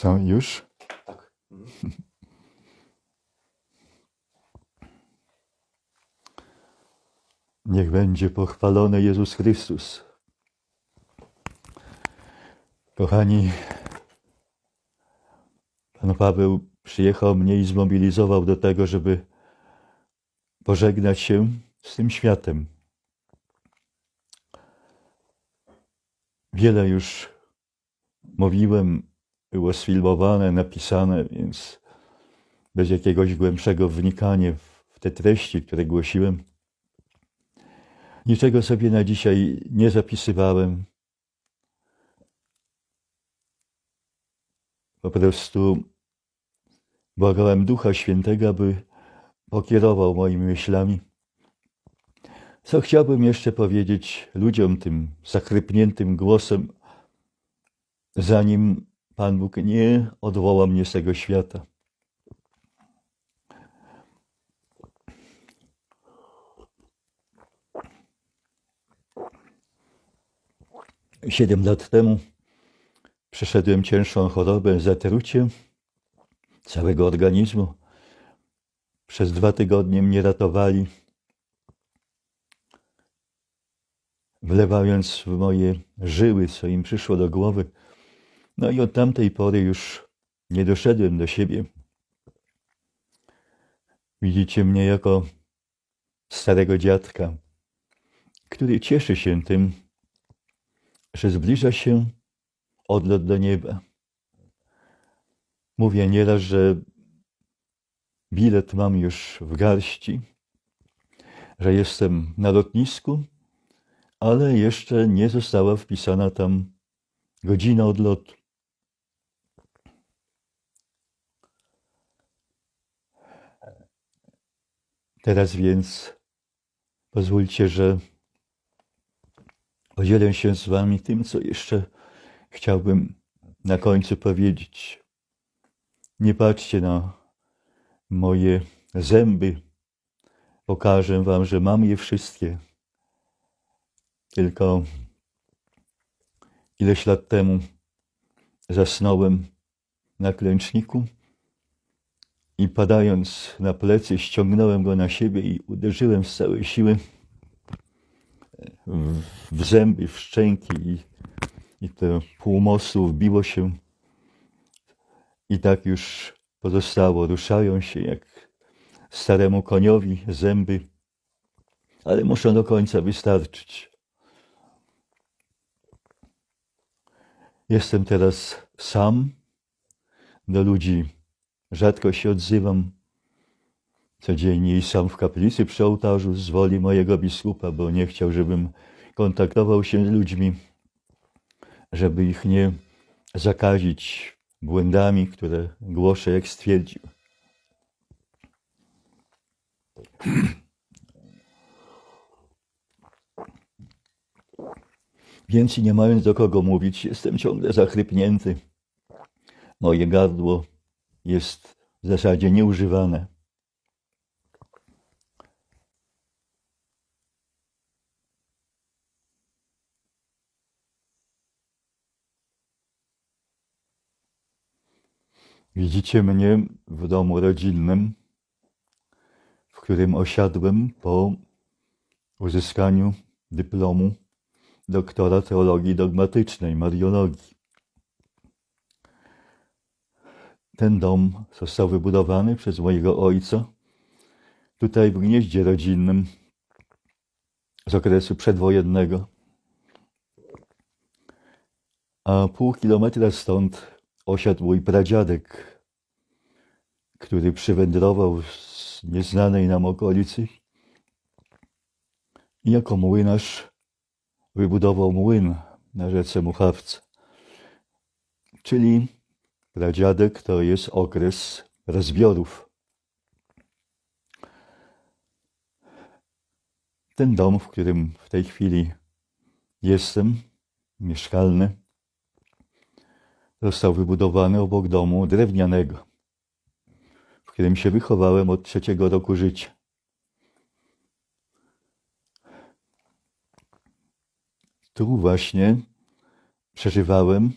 Co, już? Tak. Niech będzie pochwalony Jezus Chrystus. Kochani, Pan Paweł przyjechał mnie i zmobilizował do tego, żeby pożegnać się z tym światem. Wiele już mówiłem, było sfilmowane, napisane, więc bez jakiegoś głębszego wnikania w te treści, które głosiłem, niczego sobie na dzisiaj nie zapisywałem. Po prostu błagałem Ducha Świętego, aby pokierował moimi myślami. Co chciałbym jeszcze powiedzieć ludziom tym zachrypniętym głosem, zanim Pan Bóg nie odwoła mnie z tego świata. Siedem lat temu przeszedłem cięższą chorobę, zatrucie całego organizmu. Przez dwa tygodnie mnie ratowali, wlewając w moje żyły, co im przyszło do głowy. No i od tamtej pory już nie doszedłem do siebie. Widzicie mnie jako starego dziadka, który cieszy się tym, że zbliża się odlot do nieba. Mówię nieraz, że bilet mam już w garści, że jestem na lotnisku, ale jeszcze nie została wpisana tam godzina odlotu. Teraz więc pozwólcie, że podzielę się z Wami tym, co jeszcze chciałbym na końcu powiedzieć. Nie patrzcie na moje zęby. Pokażę Wam, że mam je wszystkie. Tylko ileś lat temu zasnąłem na klęczniku i padając na plecy, ściągnąłem go na siebie i uderzyłem z całej siły w, w zęby, w szczęki i, i to pół mostu wbiło się i tak już pozostało. Ruszają się jak staremu koniowi zęby, ale muszą do końca wystarczyć. Jestem teraz sam, do ludzi rzadko się odzywam. Codziennie i sam w kaplicy przy ołtarzu z woli mojego biskupa, bo nie chciał, żebym kontaktował się z ludźmi, żeby ich nie zakazić błędami, które głoszę, jak stwierdził. Więc nie mając do kogo mówić, jestem ciągle zachrypnięty. Moje gardło jest w zasadzie nieużywane. Widzicie mnie w domu rodzinnym, w którym osiadłem po uzyskaniu dyplomu doktora teologii dogmatycznej, mariologii. Ten dom został wybudowany przez mojego ojca tutaj w gnieździe rodzinnym z okresu przedwojennego. A pół kilometra stąd osiadł mój pradziadek, który przywędrował z nieznanej nam okolicy i jako młynarz wybudował młyn na rzece Muchawce. Czyli pradziadek to jest okres rozbiorów. Ten dom, w którym w tej chwili jestem, mieszkalny, został wybudowany obok domu drewnianego, w którym się wychowałem od trzeciego roku życia. Tu właśnie przeżywałem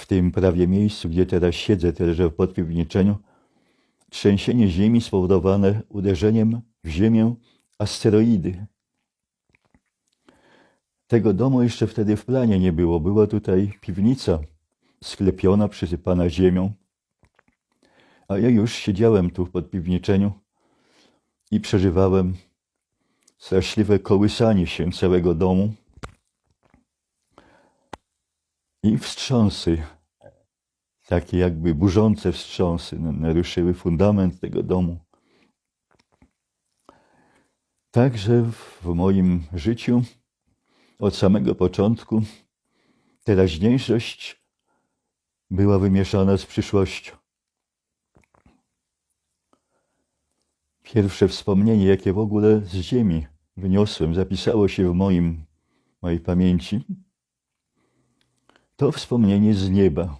w tym prawie miejscu, gdzie teraz siedzę, też w podpiwniczeniu, trzęsienie ziemi spowodowane uderzeniem w ziemię asteroidy. Tego domu jeszcze wtedy w planie nie było. Była tutaj piwnica sklepiona, przysypana ziemią. A ja już siedziałem tu w podpiwniczeniu i przeżywałem straszliwe kołysanie się całego domu i wstrząsy, takie jakby burzące wstrząsy, naruszyły fundament tego domu. Także w moim życiu od samego początku teraźniejszość była wymieszana z przyszłością. Pierwsze wspomnienie, jakie w ogóle z ziemi wyniosłem, zapisało się w moim, mojej pamięci, to wspomnienie z nieba.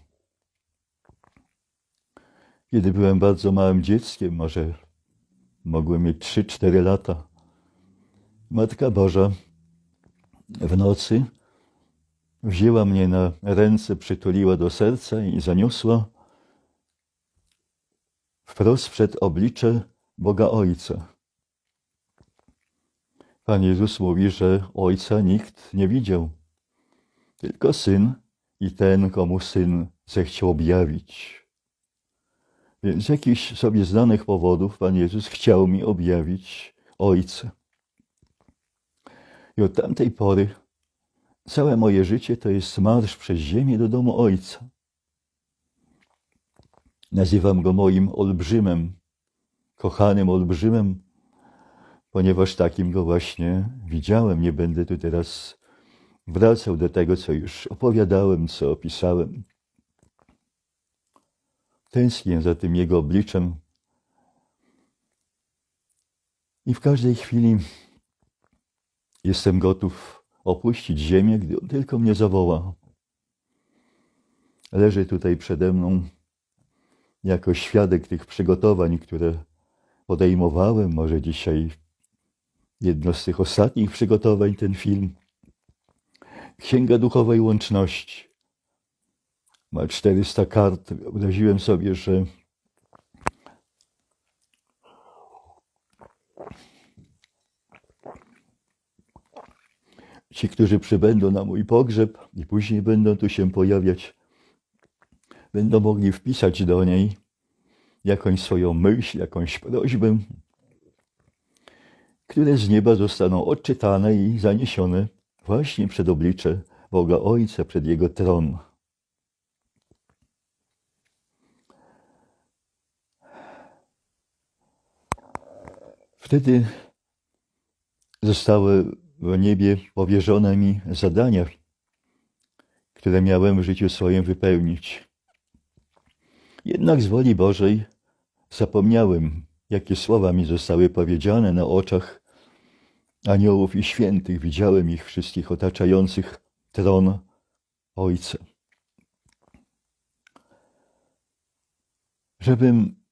Kiedy byłem bardzo małym dzieckiem, może mogłem mieć 3-4 lata, Matka Boża w nocy wzięła mnie na ręce, przytuliła do serca i zaniosła wprost przed oblicze Boga Ojca. Pan Jezus mówi, że Ojca nikt nie widział, tylko Syn i ten, komu Syn zechciał objawić. Więc z jakichś sobie znanych powodów Pan Jezus chciał mi objawić Ojca. I od tamtej pory całe moje życie to jest marsz przez ziemię do domu Ojca. Nazywam go moim olbrzymem, kochanym olbrzymem, ponieważ takim go właśnie widziałem. Nie będę tu teraz wracał do tego, co już opowiadałem, co opisałem. Tęsknię za tym jego obliczem. I w każdej chwili jestem gotów opuścić ziemię, gdy on tylko mnie zawoła. Leży tutaj przede mną jako świadek tych przygotowań, które podejmowałem. Może dzisiaj jedno z tych ostatnich przygotowań, ten film. Księga Duchowej Łączności. Ma 400 kart. Wyobraziłem sobie, że ci, którzy przybędą na mój pogrzeb i później będą tu się pojawiać, będą mogli wpisać do niej jakąś swoją myśl, jakąś prośbę, które z nieba zostaną odczytane i zaniesione właśnie przed oblicze Boga Ojca, przed Jego tron. Wtedy zostały w niebie powierzone mi zadania, które miałem w życiu swoim wypełnić. Jednak z woli Bożej zapomniałem, jakie słowa mi zostały powiedziane na oczach aniołów i świętych. Widziałem ich wszystkich otaczających tron Ojca. Żebym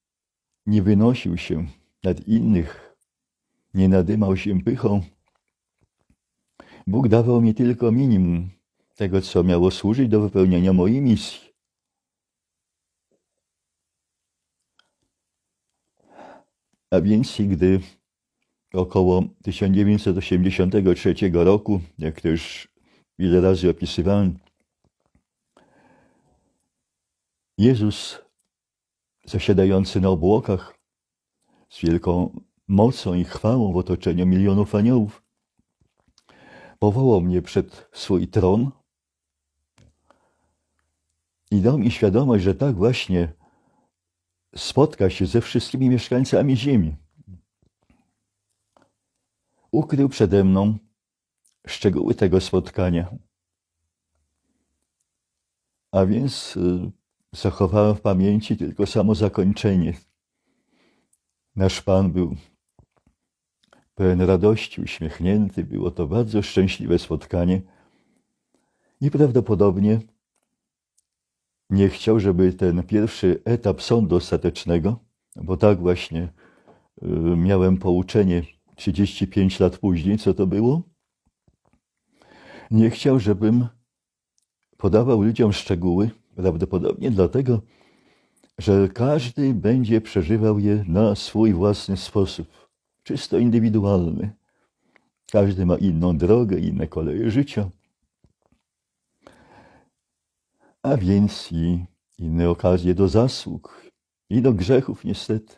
nie wynosił się nad innych, nie nadymał się pychą, Bóg dawał mi tylko minimum tego, co miało służyć do wypełnienia mojej misji. A więc, gdy około 1983 roku, jak to już wiele razy opisywałem, Jezus zasiadający na obłokach z wielką mocą i chwałą w otoczeniu milionów aniołów, powołał mnie przed swój tron i dał mi świadomość, że tak właśnie spotka się ze wszystkimi mieszkańcami ziemi. Ukrył przede mną szczegóły tego spotkania. A więc y, zachowałem w pamięci tylko samo zakończenie. Nasz Pan był pełen radości, uśmiechnięty. Było to bardzo szczęśliwe spotkanie. I prawdopodobnie nie chciał, żeby ten pierwszy etap sądu ostatecznego, bo tak właśnie y, miałem pouczenie 35 lat później, co to było, nie chciał, żebym podawał ludziom szczegóły Prawdopodobnie dlatego, że każdy będzie przeżywał je na swój własny sposób, czysto indywidualny. Każdy ma inną drogę, inne koleje życia, a więc i inne okazje do zasług i do grzechów, niestety.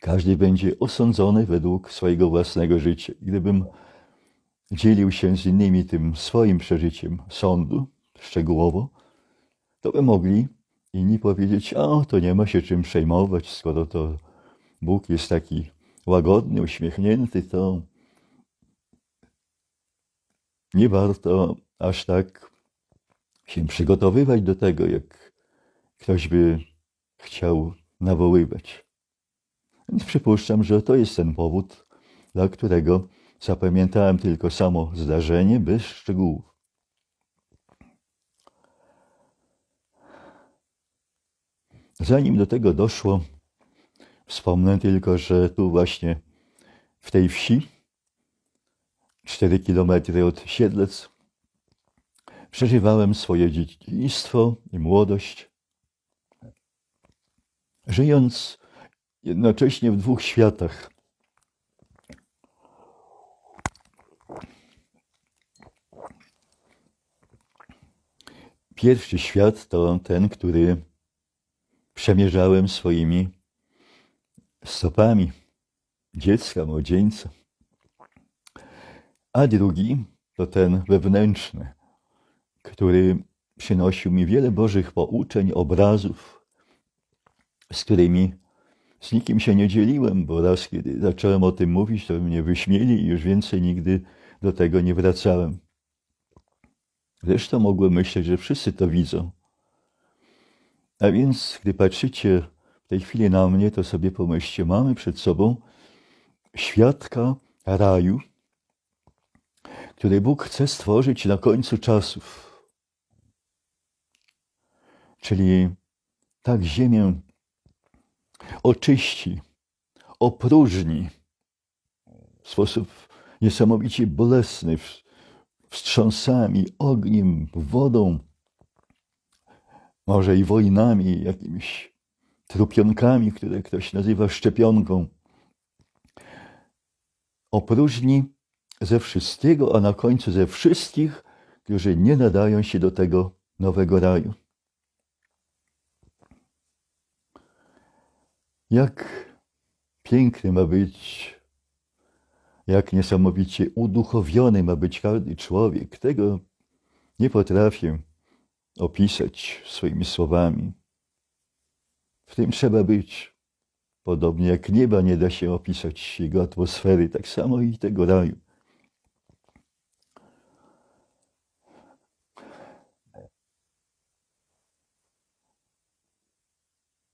Każdy będzie osądzony według swojego własnego życia. Gdybym dzielił się z innymi tym swoim przeżyciem sądu szczegółowo, to by mogli inni powiedzieć: A, to nie ma się czym przejmować, skoro to Bóg jest taki łagodny, uśmiechnięty, to nie warto aż tak się przygotowywać do tego, jak ktoś by chciał nawoływać. Więc przypuszczam, że to jest ten powód, dla którego zapamiętałem tylko samo zdarzenie bez szczegółów. Zanim do tego doszło, wspomnę tylko, że tu właśnie w tej wsi, 4 kilometry od Siedlec, przeżywałem swoje dzieciństwo i młodość, żyjąc jednocześnie w dwóch światach. Pierwszy świat to ten, który przemierzałem swoimi stopami dziecka, młodzieńca. A drugi to ten wewnętrzny, który przynosił mi wiele Bożych pouczeń, obrazów, z którymi z nikim się nie dzieliłem, bo raz, kiedy zacząłem o tym mówić, to mnie wyśmieli i już więcej nigdy do tego nie wracałem. Zresztą mogłem myśleć, że wszyscy to widzą. A więc, gdy patrzycie w tej chwili na mnie, to sobie pomyślcie, mamy przed sobą świadka raju, który Bóg chce stworzyć na końcu czasów. Czyli tak ziemię oczyści, opróżni w sposób niesamowicie bolesny, wstrząsami, ogniem, wodą, może i wojnami, jakimiś trupionkami, które ktoś nazywa szczepionką. Opróżni ze wszystkiego, a na końcu ze wszystkich, którzy nie nadają się do tego nowego raju. Jak piękny ma być, jak niesamowicie uduchowiony ma być każdy człowiek. Tego nie potrafię opisać swoimi słowami. W tym trzeba być. Podobnie jak nieba nie da się opisać jego atmosfery, tak samo i tego raju.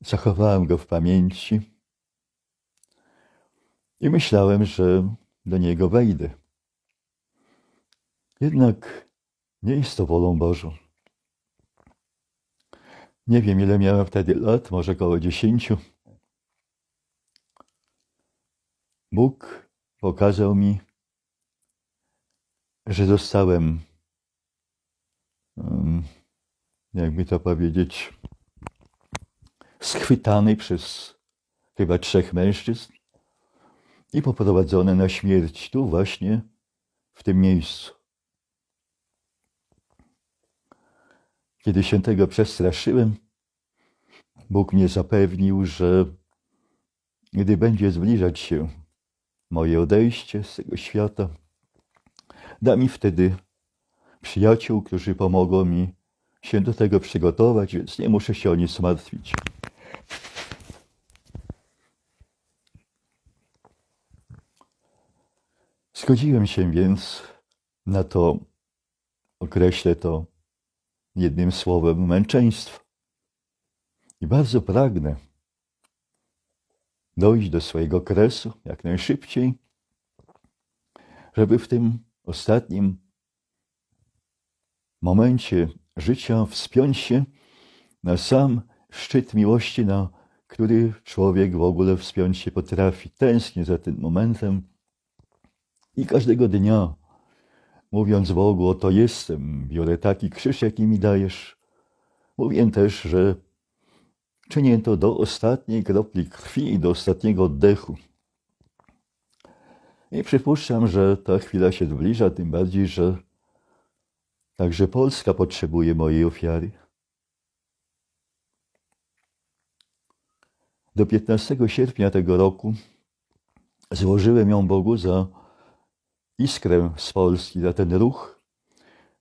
Zachowałem go w pamięci i myślałem, że do niego wejdę. Jednak nie jest to wolą Bożą. Nie wiem, ile miałem wtedy lat, może około dziesięciu. Bóg pokazał mi, że zostałem, jakby to powiedzieć, schwytany przez chyba trzech mężczyzn i poprowadzony na śmierć tu właśnie, w tym miejscu. Kiedy się tego przestraszyłem, Bóg mnie zapewnił, że gdy będzie zbliżać się moje odejście z tego świata, da mi wtedy przyjaciół, którzy pomogą mi się do tego przygotować, więc nie muszę się o nic martwić. Zgodziłem się więc na to, określę to jednym słowem, męczeństwo. I bardzo pragnę dojść do swojego kresu jak najszybciej, żeby w tym ostatnim momencie życia wspiąć się na sam szczyt miłości, na który człowiek w ogóle wspiąć się potrafi. Tęsknię za tym momentem i każdego dnia, mówiąc Bogu, oto jestem, biorę taki krzyż, jaki mi dajesz, Mówię też, że czynię to do ostatniej kropli krwi i do ostatniego oddechu. I przypuszczam, że ta chwila się zbliża, tym bardziej, że także Polska potrzebuje mojej ofiary. Do 15 sierpnia tego roku złożyłem ją Bogu za iskrę z Polski, za ten ruch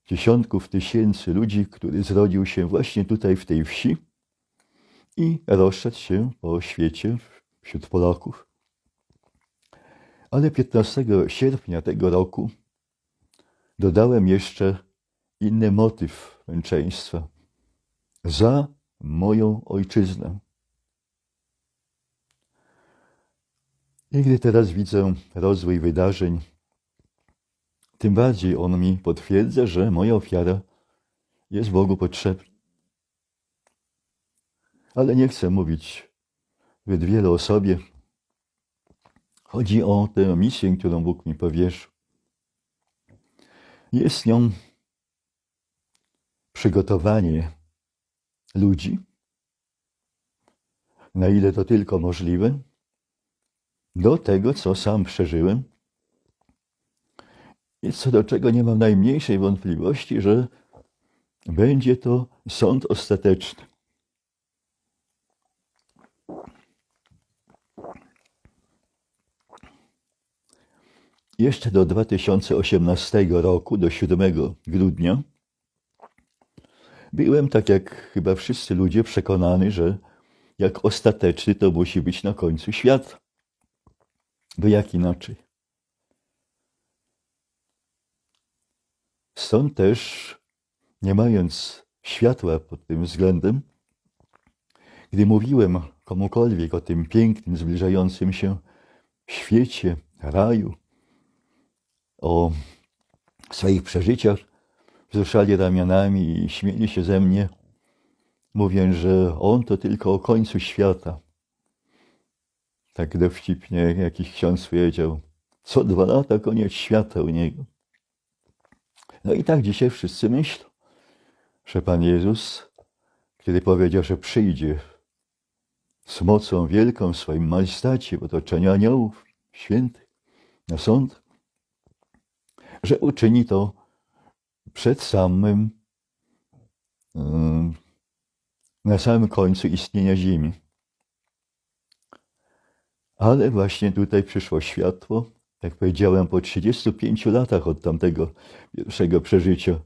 dziesiątków tysięcy ludzi, który zrodził się właśnie tutaj w tej wsi i rozszedł się po świecie wśród Polaków. Ale 15 sierpnia tego roku dodałem jeszcze inny motyw męczeństwa za moją ojczyznę. I gdy teraz widzę rozwój wydarzeń, tym bardziej on mi potwierdza, że moja ofiara jest Bogu potrzebna. Ale nie chcę mówić zbyt wiele o sobie. Chodzi o tę misję, którą Bóg mi powierzył. Jest nią przygotowanie ludzi, na ile to tylko możliwe, do tego, co sam przeżyłem co do czego nie mam najmniejszej wątpliwości, że będzie to sąd ostateczny. Jeszcze do 2018 roku, do 7 grudnia, byłem, tak jak chyba wszyscy ludzie, przekonany, że jak ostateczny to musi być na końcu świata. Bo jak inaczej? Stąd też, nie mając światła pod tym względem, gdy mówiłem komukolwiek o tym pięknym, zbliżającym się świecie, raju, o swoich przeżyciach, wzruszali ramionami i śmieli się ze mnie, mówiąc, że on to tylko o końcu świata. Tak dowcipnie jakiś ksiądz powiedział, co dwa lata koniec świata u niego. No i tak dzisiaj wszyscy myślą, że Pan Jezus, kiedy powiedział, że przyjdzie z mocą wielką w swoim majestacie w otoczeniu aniołów świętych na sąd, że uczyni to przed samym, na samym końcu istnienia Ziemi. Ale właśnie tutaj przyszło światło, jak powiedziałem, po 35 latach od tamtego pierwszego przeżycia,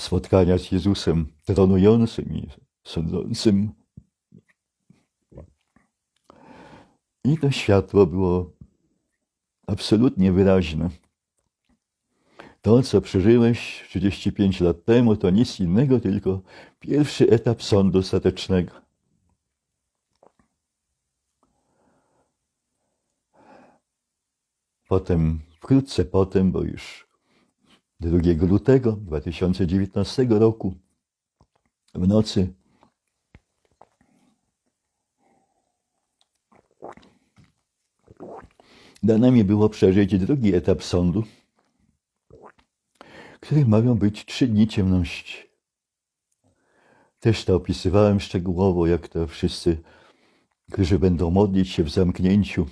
spotkania z Jezusem tronującym i sądzącym. I to światło było absolutnie wyraźne. To, co przeżyłeś 35 lat temu, to nic innego, tylko pierwszy etap sądu ostatecznego. Potem, wkrótce potem, bo już 2 lutego 2019 roku w nocy dane mi było przeżyć drugi etap sądu, których mają być trzy dni ciemności. Też to opisywałem szczegółowo, jak to wszyscy, którzy będą modlić się w zamknięciu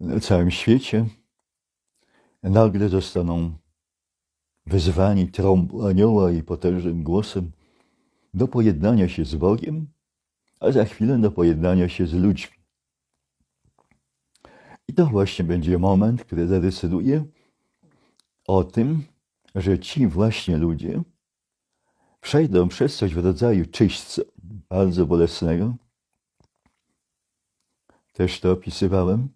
na całym świecie, nagle zostaną wezwani trąb anioła i potężnym głosem do pojednania się z Bogiem, a za chwilę do pojednania się z ludźmi. I to właśnie będzie moment, który zadecyduje o tym, że ci właśnie ludzie przejdą przez coś w rodzaju czyśćca bardzo bolesnego. Też to opisywałem.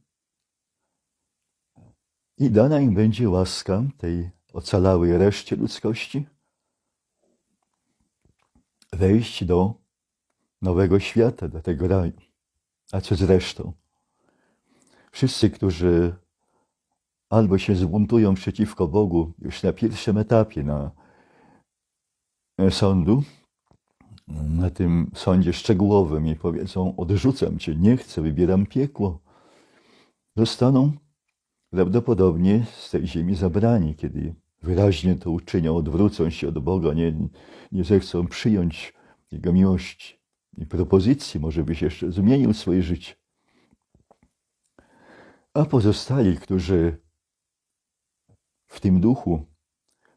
I dana im będzie łaska tej ocalałej reszcie ludzkości wejść do nowego świata, do tego raju. A co z resztą? Wszyscy, którzy albo się zbuntują przeciwko Bogu już na pierwszym etapie na sądu, na tym sądzie szczegółowym i powiedzą: Odrzucam cię, nie chcę, wybieram piekło, zostaną prawdopodobnie z tej ziemi zabrani, kiedy wyraźnie to uczynią, odwrócą się od Boga, nie, nie zechcą przyjąć Jego miłości i propozycji, może byś jeszcze zmienił swoje życie. A pozostali, którzy w tym duchu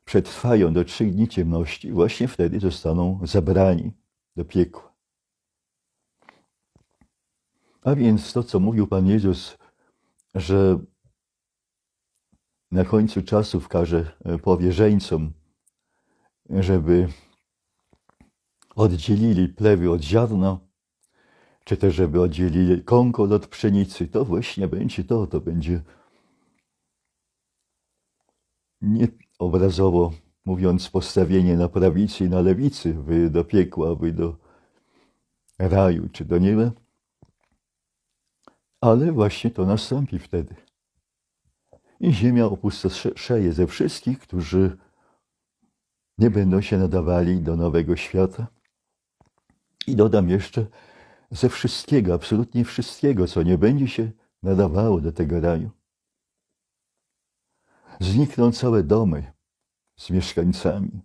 przetrwają do trzech dni ciemności, właśnie wtedy zostaną zabrani do piekła. A więc to, co mówił Pan Jezus, że na końcu czasów każe powierzeńcom, żeby oddzielili plewy od ziarna, czy też żeby oddzielili kąkol od pszenicy, to właśnie będzie to, to będzie nie obrazowo mówiąc postawienie na prawicy i na lewicy, wy do piekła, wy do raju czy do nieba, ale właśnie to nastąpi wtedy. I ziemia opustoszeje ze wszystkich, którzy nie będą się nadawali do nowego świata. I dodam jeszcze, ze wszystkiego, absolutnie wszystkiego, co nie będzie się nadawało do tego raju. Znikną całe domy z mieszkańcami,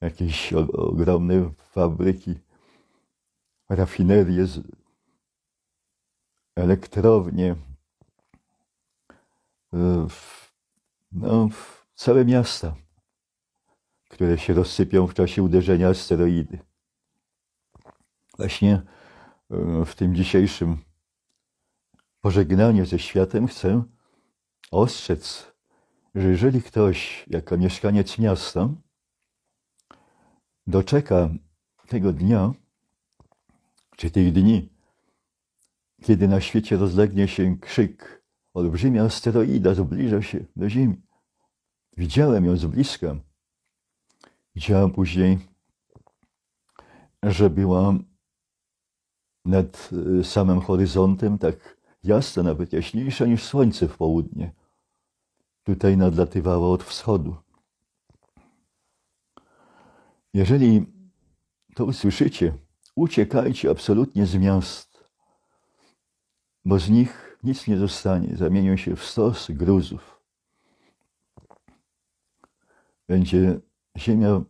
jakieś ogromne fabryki, rafinerie, elektrownie, no, całe miasta, które się rozsypią w czasie uderzenia asteroidy. Właśnie w tym dzisiejszym pożegnaniu ze światem chcę ostrzec, że jeżeli ktoś, jako mieszkaniec miasta, doczeka tego dnia, czy tych dni, kiedy na świecie rozlegnie się krzyk, olbrzymia asteroida zbliża się do Ziemi. Widziałem ją z bliska. Widziałem później, że była nad y, samym horyzontem tak jasna, nawet jaśniejsza niż słońce w południe. Tutaj nadlatywała od wschodu. Jeżeli to usłyszycie, uciekajcie absolutnie z miast, bo z nich nic nie zostanie. Zamienią się w stos gruzów. Będzie ziemia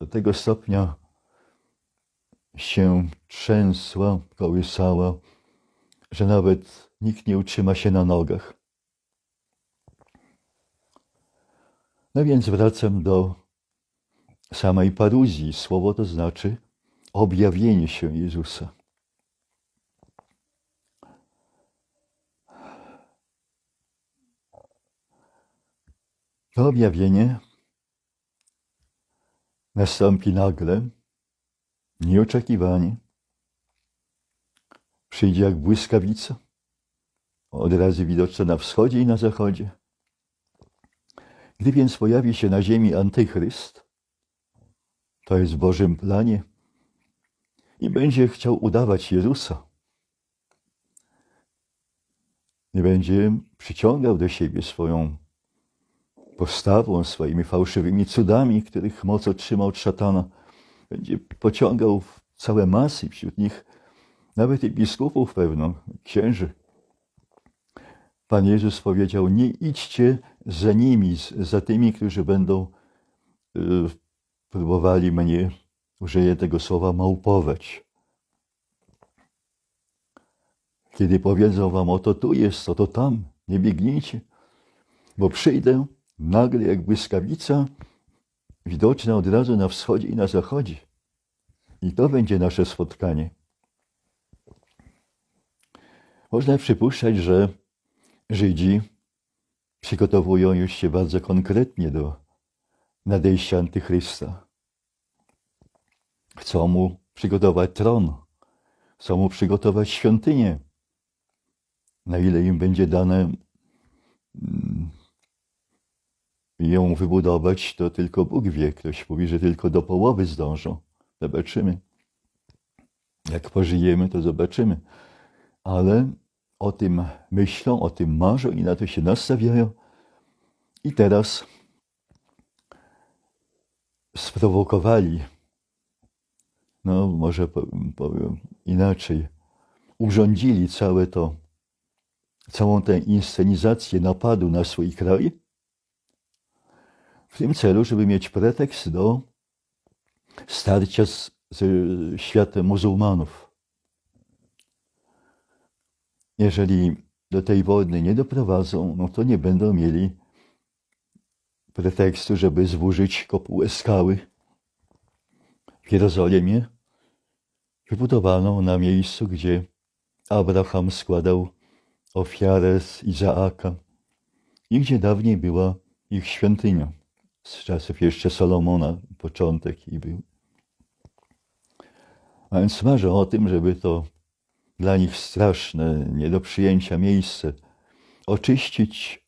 do tego stopnia się trzęsła, kołysała, że nawet nikt nie utrzyma się na nogach. No więc wracam do samej paruzji. Słowo to znaczy objawienie się Jezusa. To objawienie nastąpi nagle, nieoczekiwanie. Przyjdzie jak błyskawica, od razu widoczna na wschodzie i na zachodzie. Gdy więc pojawi się na ziemi antychryst, to jest w Bożym planie i będzie chciał udawać Jezusa. Nie będzie przyciągał do siebie swoją postawą, swoimi fałszywymi cudami, których moc otrzymał od szatana. Będzie pociągał całe masy, wśród nich nawet i biskupów pewno, księży. Pan Jezus powiedział, nie idźcie za nimi, za tymi, którzy będą y, próbowali mnie, użyję tego słowa, małpować. Kiedy powiedzą wam, oto tu jest, oto tam, nie biegnijcie, bo przyjdę nagle jak błyskawica, widoczna od razu na wschodzie i na zachodzie. I to będzie nasze spotkanie. Można przypuszczać, że Żydzi przygotowują już się bardzo konkretnie do nadejścia Antychrysta. Chcą mu przygotować tron, chcą mu przygotować świątynię. Na ile im będzie dane ją wybudować, to tylko Bóg wie. Ktoś mówi, że tylko do połowy zdążą. Zobaczymy. Jak pożyjemy, to zobaczymy. Ale o tym myślą, o tym marzą i na to się nastawiają. I teraz sprowokowali, no może powiem inaczej, urządzili całe to, całą tę inscenizację napadu na swój kraj w tym celu, żeby mieć pretekst do starcia z, ze światem muzułmanów. Jeżeli do tej wojny nie doprowadzą, no to nie będą mieli pretekstu, żeby zburzyć kopułę skały w Jerozolimie, wybudowaną na miejscu, gdzie Abraham składał ofiarę z Izaaka i gdzie dawniej była ich świątynia. Z czasów jeszcze Salomona początek i był. A więc marzą o tym, żeby to dla nich straszne, nie do przyjęcia miejsce oczyścić